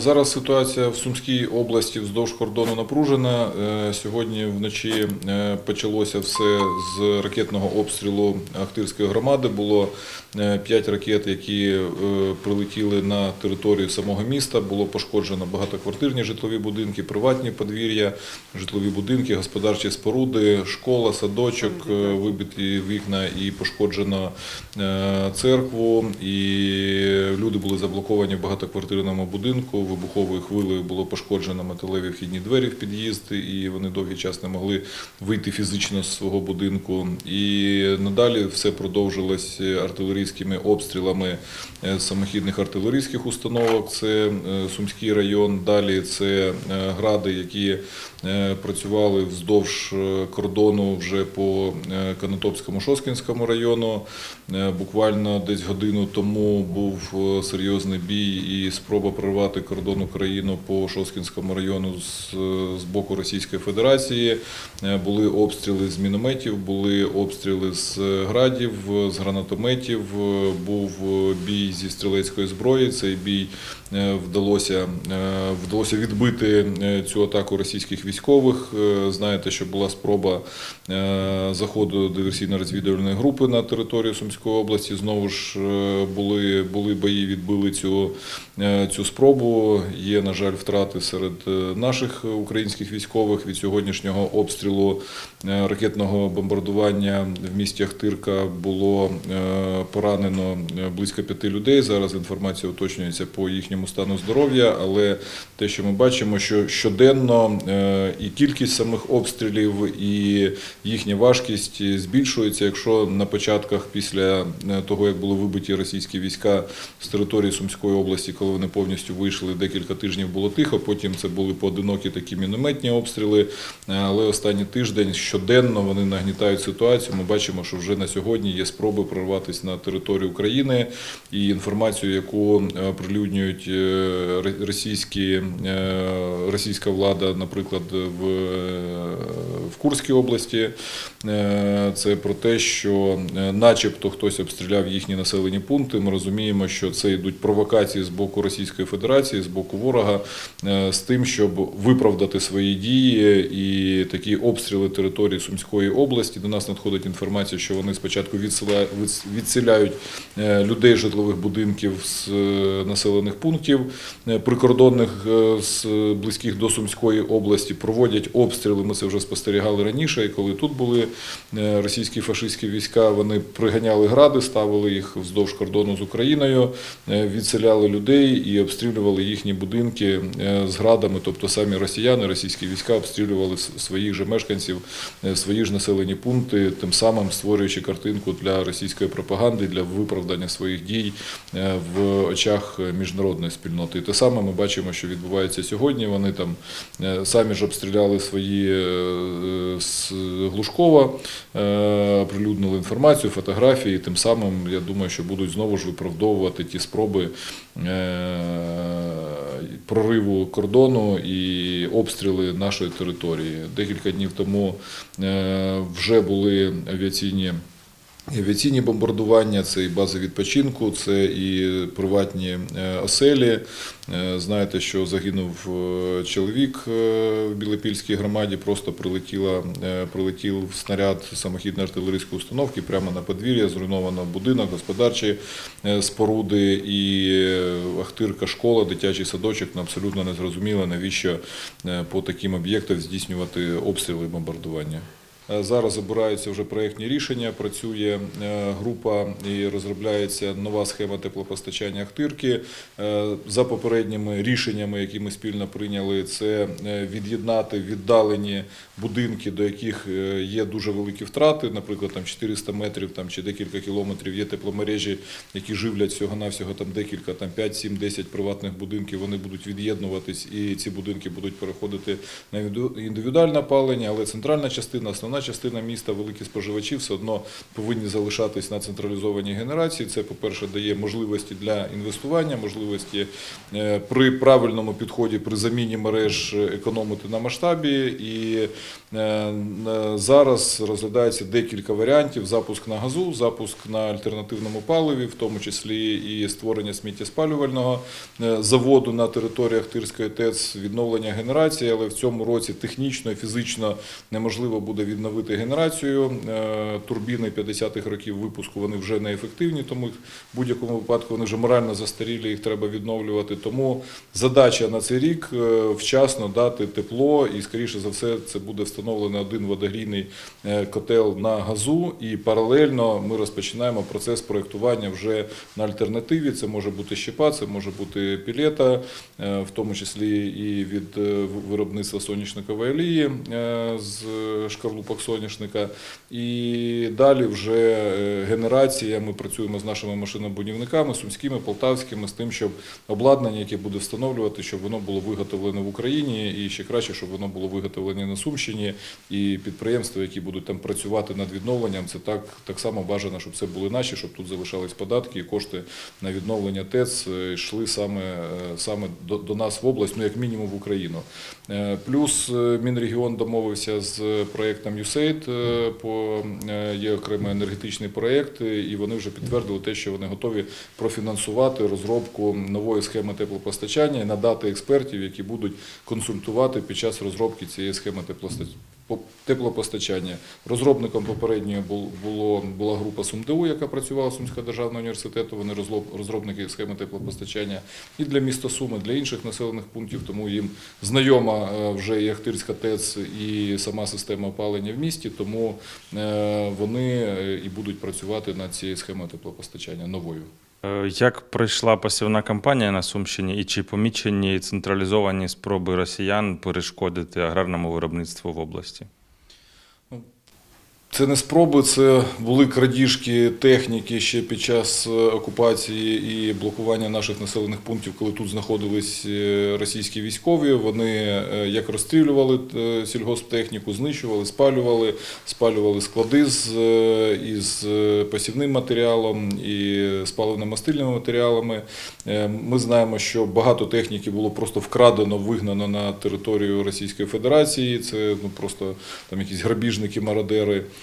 Зараз ситуація в Сумській області вздовж кордону напружена. Е, Сьогодні вночі е, почалося все з ракетного обстрілу Ахтирської громади. Було 5 ракет, які е, прилетіли на територію самого міста. Було пошкоджено багатоквартирні житлові будинки, приватні подвір'я, житлові будинки, господарчі споруди, школа, садочок, е, вибиті вікна і пошкоджено е, церкву. І люди були заблоковані в багатоквартирному будинку. Вибуховою хвилею було пошкоджено металеві вхідні двері в під'їзд, і вони довгий час не могли вийти фізично з свого будинку. І надалі все продовжилось артилерійськими обстрілами е, самохідних артилерійських установок. Це е, Сумський район. Далі це е, гради, які працювали вздовж кордону вже по Конотопському Шоскінському району. Буквально десь годину тому був серйозний бій і спроба прорвати кордон Україну по Шоскінському району з, з боку Російської Федерації. Е, Були обстріли з мінометів, були обстріли з градів, з гранатометів. Е, Був е, бій зі стрілецької зброї. Цей бій е, вдалося, е, вдалося відбити е, цю атаку російських військових. Е, Знаєте, що була спроба е, заходу диверсійно-розвідувальної групи на територію Сумської області. Знову ж е, були, були бої, відбили цю, е, цю спробу. Є, на жаль, втрати серед е, наших українських військових від сьогоднішнього обстрілу е, ракетного бомбардування в місті Ахтирка було е, поранено е, близько п'яти людей. Зараз інформація уточнюється по їхньому стану здоров'я, але те, що ми бачимо, що щоденно е, і кількість самих обстрілів, і їхня важкість збільшується. Якщо на початках, після е, того як були вибиті російські війська з території Сумської області, коли вони повністю вийшли, декілька тижнів було тихо. Потім це були поодинокі такі мінометні обстріли. Е, Але останній тиждень щоденно вони нагнітають ситуацію. Ми бачимо, що вже на сьогодні є спроби прорватися на територію України і інформацію, яку прилюднюють ро- російські, е, російська влада, наприклад, в, е, в Курській області. Е, Це про те, що е, начебто хтось обстріляв їхні населені пункти. Ми розуміємо, що це йдуть провокації з боку Російської Федерації, з боку ворога, е, з тим, щоб виправдати свої дії і такі обстріли території Сумської області. До нас надходить інформація, що вони спочатку відсила- відс- відселяють е, людей житлових будинків з е, населених пунктів е, прикордонних е, з близьких до Сумської області, проводять обстріли. Ми це вже спостерігали раніше. І коли тут були е, російські фашистські війська, вони приганяли гради, ставили їх вздовж кордону з Україною, відселяли людей і обстрілювали їхні будинки з градами. Тобто самі росіяни, російські війська обстрілювали своїх же мешканців, свої ж населені пункти, тим самим створюючи картинку для російської пропаганди, для виправдання своїх дій в очах міжнародної спільноти. І те саме ми бачимо, що відбувається сьогодні. Вони там е, самі ж обстріляли свої е, з Глушкова, е, прилюднили інформацію, фотографії. Тим самим я думаю, що будуть знову ж виправдовувати ті спроби прориву кордону і обстріли нашої території. Декілька днів тому вже були авіаційні. Авіаційні бомбардування, це і бази відпочинку, це і приватні е, оселі. Е, Знаєте, що загинув е, чоловік в Білопільській громаді, просто прилетіла, прилетів снаряд самохідної артилерійської установки прямо на подвір'я, зруйновано будинок, господарчі споруди і Ахтирка школа, дитячий садочок. Ну, абсолютно не зрозуміло, навіщо по таким об'єктам здійснювати обстріли і бомбардування. Е, Зараз обираються вже проєктні рішення. Працює е, група і розробляється нова схема теплопостачання Ахтирки. Е, За попередніми рішеннями, які ми спільно прийняли, це від'єднати віддалені будинки, до яких є дуже великі втрати. Наприклад, там 400 метрів там, чи декілька кілометрів є тепломережі, які живлять всього-навсього там декілька, там 5, 7, 10 приватних будинків. Вони будуть від'єднуватись, і ці будинки будуть переходити на індивідуальне опалення, але центральна частина, основна частина міста, великі споживачі, все одно повинні залишатись на централізованій генерації. Це, по-перше, дає можливості для інвестування, можливості е, при правильному підході при заміні мереж економити на масштабі. І е, зараз розглядається декілька варіантів: запуск на газу, запуск на альтернативному паливі, в тому числі і створення сміттєспалювального е, заводу на території Ахтирської ТЕЦ, відновлення генерації, але в цьому році технічно і фізично неможливо буде відновити генерацію. Е, Турбіни 50-х років випуску вони вже неефективні, тому в будь-якому випадку вони вже морально застарілі, їх треба відновлювати. Тому задача на цей рік е, вчасно дати тепло, і скоріше за все це буде встановлено один водогрійний е, котел на газу. І паралельно ми розпочинаємо процес проєктування вже на альтернативі. Це може бути щепа, це може бути пілета, в тому числі і від виробництва соняшникової олії з шкарлупок соняшника. І далі вже е, генерація. Ми працюємо з нашими машинобудівниками, сумськими, полтавськими, з тим, щоб обладнання, яке буде встановлювати, щоб воно було виготовлене в Україні, і ще краще, щоб воно було виготовлене на Сумщині. І підприємства, які будуть там працювати над відновленням, це так, так само бажано, щоб це були наші, щоб тут залишались податки і кошти на відновлення ТЕЦ е, йшли саме, е, саме до, до нас в область, ну як мінімум в Україну. Плюс Мінрегіон домовився з проєктом USAID, е, по е, є окремий енергетичний проєкт, е, і вони вже підтвердили те, що вони готові профінансувати розробку нової схеми теплопостачання і надати експертів, які будуть консультувати під час розробки цієї схеми по- теплопостачання. Розробником попередньої було, була група СумДУ, яка працювала Сумського державного університету. Вони розробники схеми теплопостачання і для міста Суми, для інших населених пунктів, тому їм знайома е, вже і Ахтирська ТЕЦ, і сама система опалення в місті, тому е, вони е, і будуть працювати над цією схемою теплопостачання новою. Е, Як пройшла посівна кампанія на Сумщині і чи помічені централізовані спроби росіян перешкодити аграрному виробництву в області? Це не спроби, це були крадіжки техніки ще під час е, окупації і блокування наших населених пунктів, коли тут знаходились е, російські військові. Вони е, як розстрілювали сільгосптехніку, знищували, спалювали, спалювали склади з із посівним матеріалом і з паливно-мастильними матеріалами. Ми знаємо, що багато техніки було просто вкрадено, вигнано на територію Російської Федерації. Це ну просто там якісь грабіжники, мародери.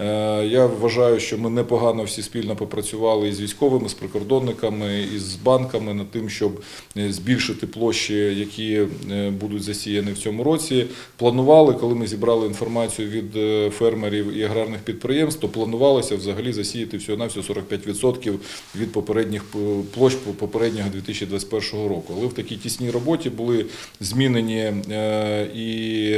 Е, Я вважаю, що ми непогано всі спільно попрацювали із військовими, з прикордонниками, із банками над тим, щоб е, збільшити площі, які е, будуть засіяні в цьому році. Планували, коли ми зібрали інформацію від фермерів і аграрних підприємств, то планувалося взагалі засіяти всього на всього 45% від попередніх площ по- попереднього 2021 року. Але в такій тісній роботі були змінені і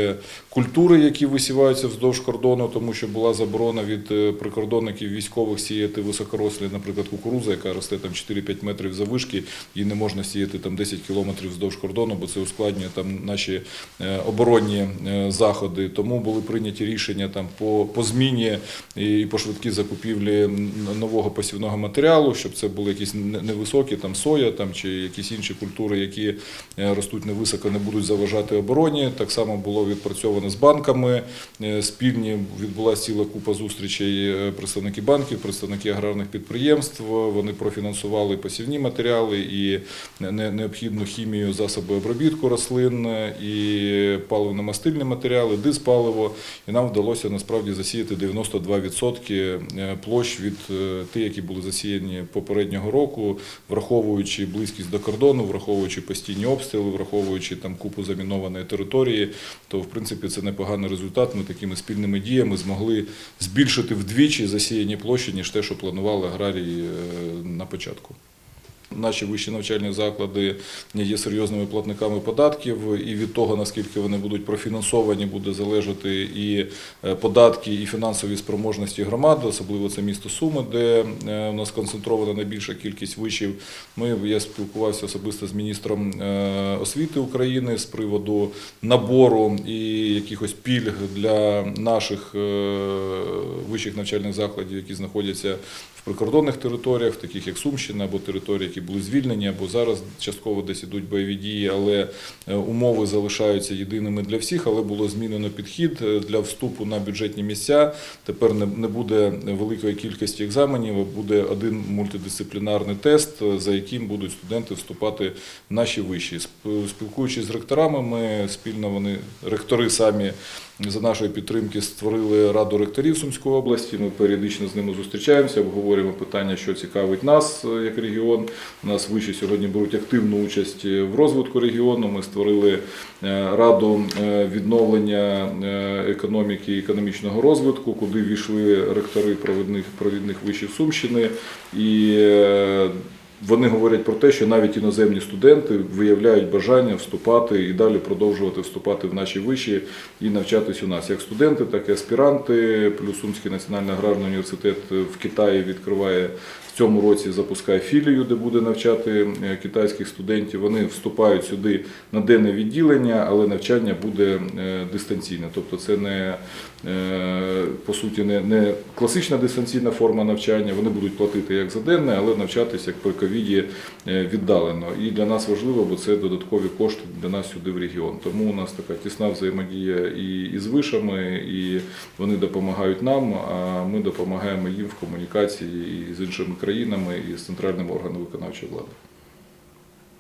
культури, які висіваються вздовж кордону, тому що була заборона від е, прикордонників військових сіяти високорослі, наприклад, кукуруза, яка росте там 4-5 метрів завишки, її не можна сіяти там 10 кілометрів вздовж кордону, бо це ускладнює там наші е, оборонні е, заходи. Тому були прийняті рішення там по, по зміні і по швидкій закупівлі нового посівного матеріалу, щоб це були якісь невисокі там соя там чи якісь інші культури, які ростуть невисоко, не будуть заважати обороні. Так само було відпрацьовано з банками. Спільні відбулася ціла купа зустрічей е, представники банків, представники аграрних підприємств. Вони профінансували посівні матеріали і необхідну хімію, засоби обробітку рослин, е, і паливно-мастильні матеріали, диспаливо. І нам вдалося насправді засіяти 92% е, площ від тих, які були засіяні попереднього року, враховуючи близькість до кордону, враховуючи постійні обстріли, враховуючи там купу замінованої території, то в принципі це непоганий результат. Ми такими спільними діями змогли збільшити вдвічі засіяні площі, ніж те, що планували аграрії е, на початку. Наші вищі навчальні заклади є серйозними платниками податків, і від того, наскільки вони будуть профінансовані, буде залежати і е, податки, і фінансові спроможності громади, особливо це місто Суми, де е, у нас концентрована найбільша кількість вишів. Ми я спілкувався особисто з міністром е, освіти України з приводу набору і якихось пільг для наших вищих навчальних закладів, які знаходяться в прикордонних територіях, таких як Сумщина, або території, які були звільнені, або зараз частково десь ідуть бойові дії, але е, умови залишаються єдиними для всіх, але було змінено підхід е, для вступу на бюджетні місця. Тепер не буде великої кількості екзаменів, а буде один мультидисциплінарний тест, е, за яким будуть студенти вступати в наші виші. Сп- Спілкуючись з ректорами, ми спільно вони ректори самі за нашої підтримки створили раду ректорів Сумської області. Ми періодично з ними зустрічаємося, обговорюємо питання, що цікавить нас е, як регіон. У нас виші сьогодні беруть активну участь е, в розвитку регіону. Ми створили е, раду відновлення економіки і економічного розвитку, куди війшли ректори провідних провідних вишів Сумщини. І вони говорять про те, що навіть іноземні студенти виявляють бажання вступати і далі продовжувати вступати в наші виші і навчатись у нас. Як студенти, так і аспіранти. Плюс Сумський національний аграрний університет в Китаї відкриває в цьому році, запускає філію, де буде навчати е, китайських студентів. Вони вступають сюди на денне відділення, але навчання буде е, дистанційне. Тобто це не е, по суті не, не класична дистанційна форма навчання. Вони будуть платити як за денне, але навчатися як при ковіді е, віддалено. І для нас важливо, бо це додаткові кошти для нас сюди в регіон. Тому у нас така тісна взаємодія і з вишами, і вони допомагають нам, а ми допомагаємо їм в комунікації і з іншими країнами, і з центральним органом виконавчої влади.